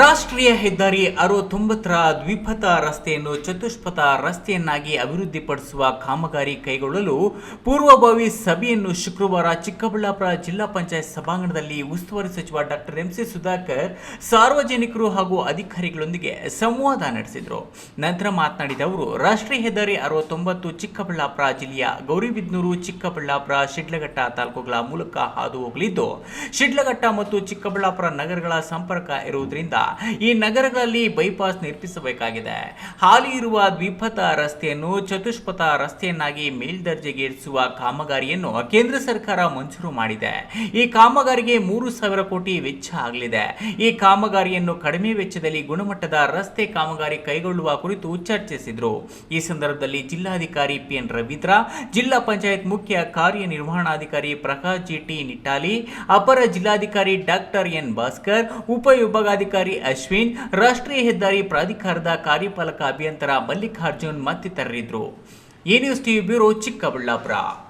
ರಾಷ್ಟ್ರೀಯ ಹೆದ್ದಾರಿ ಅರವತ್ತೊಂಬತ್ತರ ದ್ವಿಪಥ ರಸ್ತೆಯನ್ನು ಚತುಷ್ಪಥ ರಸ್ತೆಯನ್ನಾಗಿ ಅಭಿವೃದ್ಧಿಪಡಿಸುವ ಕಾಮಗಾರಿ ಕೈಗೊಳ್ಳಲು ಪೂರ್ವಭಾವಿ ಸಭೆಯನ್ನು ಶುಕ್ರವಾರ ಚಿಕ್ಕಬಳ್ಳಾಪುರ ಜಿಲ್ಲಾ ಪಂಚಾಯತ್ ಸಭಾಂಗಣದಲ್ಲಿ ಉಸ್ತುವಾರಿ ಸಚಿವ ಡಾಕ್ಟರ್ ಎಂಸಿ ಸುಧಾಕರ್, ಸಾರ್ವಜನಿಕರು ಹಾಗೂ ಅಧಿಕಾರಿಗಳೊಂದಿಗೆ ಸಂವಾದ ನಡೆಸಿದರು. ನಂತರ ಮಾತನಾಡಿದ ಅವರು, ರಾಷ್ಟ್ರೀಯ ಹೆದ್ದಾರಿ ಅರವತ್ತೊಂಬತ್ತು ಚಿಕ್ಕಬಳ್ಳಾಪುರ ಜಿಲ್ಲೆಯ ಗೌರಿಬಿದ್ನೂರು ಚಿಕ್ಕಬಳ್ಳಾಪುರ ಶಿಡ್ಲಘಟ್ಟ ತಾಲೂಕುಗಳ ಮೂಲಕ ಹಾದು ಹೋಗಲಿದ್ದು, ಶಿಡ್ಲಘಟ್ಟ ಮತ್ತು ಚಿಕ್ಕಬಳ್ಳಾಪುರ ನಗರಗಳ ಸಂಪರ್ಕ ಇರುವುದರಿಂದ ಈ ನಗರಗಳಲ್ಲಿ ಬೈಪಾಸ್ ನಿರ್ಮಿಸಬೇಕಾಗಿದೆ. ಹಾಲಿ ಇರುವ ದ್ವಿಪಥ ರಸ್ತೆಯನ್ನು ಚತುಷ್ಪಥ ರಸ್ತೆಯನ್ನಾಗಿ ಮೇಲ್ದರ್ಜೆಗೇರಿಸುವ ಕಾಮಗಾರಿಯನ್ನು ಕೇಂದ್ರ ಸರ್ಕಾರ ಮಂಜೂರು ಮಾಡಿದೆ. ಈ ಕಾಮಗಾರಿಗೆ ಮೂರು ಸಾವಿರ ಕೋಟಿ ವೆಚ್ಚ ಆಗಲಿದೆ. ಈ ಕಾಮಗಾರಿಯನ್ನು ಕಡಿಮೆ ವೆಚ್ಚದಲ್ಲಿ ಗುಣಮಟ್ಟದ ರಸ್ತೆ ಕಾಮಗಾರಿ ಕೈಗೊಳ್ಳುವ ಕುರಿತು ಚರ್ಚಿಸಿದರು. ಈ ಸಂದರ್ಭದಲ್ಲಿ ಜಿಲ್ಲಾಧಿಕಾರಿ ಪಿಎನ್ ರವೀಂದ್ರ, ಜಿಲ್ಲಾ ಪಂಚಾಯತ್ ಮುಖ್ಯ ಕಾರ್ಯನಿರ್ವಹಣಾಧಿಕಾರಿ ಪ್ರಕಾಶ್ ಜಿಟಿ ನಿಟ್ಟಾಲಿ, ಅಪರ ಜಿಲ್ಲಾಧಿಕಾರಿ ಡಾಕ್ಟರ್ ಎನ್ ಭಾಸ್ಕರ್, ಉಪವಿಭಾಗಾಧಿಕಾರಿ ಅಶ್ವಿನ್ ರಾಷ್ಟ್ರೀಯ ಹೆದ್ದಾರಿ ಪ್ರಾಧಿಕಾರದ ಕಾರ್ಯಪಾಲಕ ಅಭಿಯಂತರ ಮಲ್ಲಿಕಾರ್ಜುನ್ ಮತ್ತಿತರರಿದ್ದರು. ಈ ನ್ಯೂಸ್ ಟಿವಿ ಬ್ಯೂರೋ ಚಿಕ್ಕಬಳ್ಳಾಪುರ.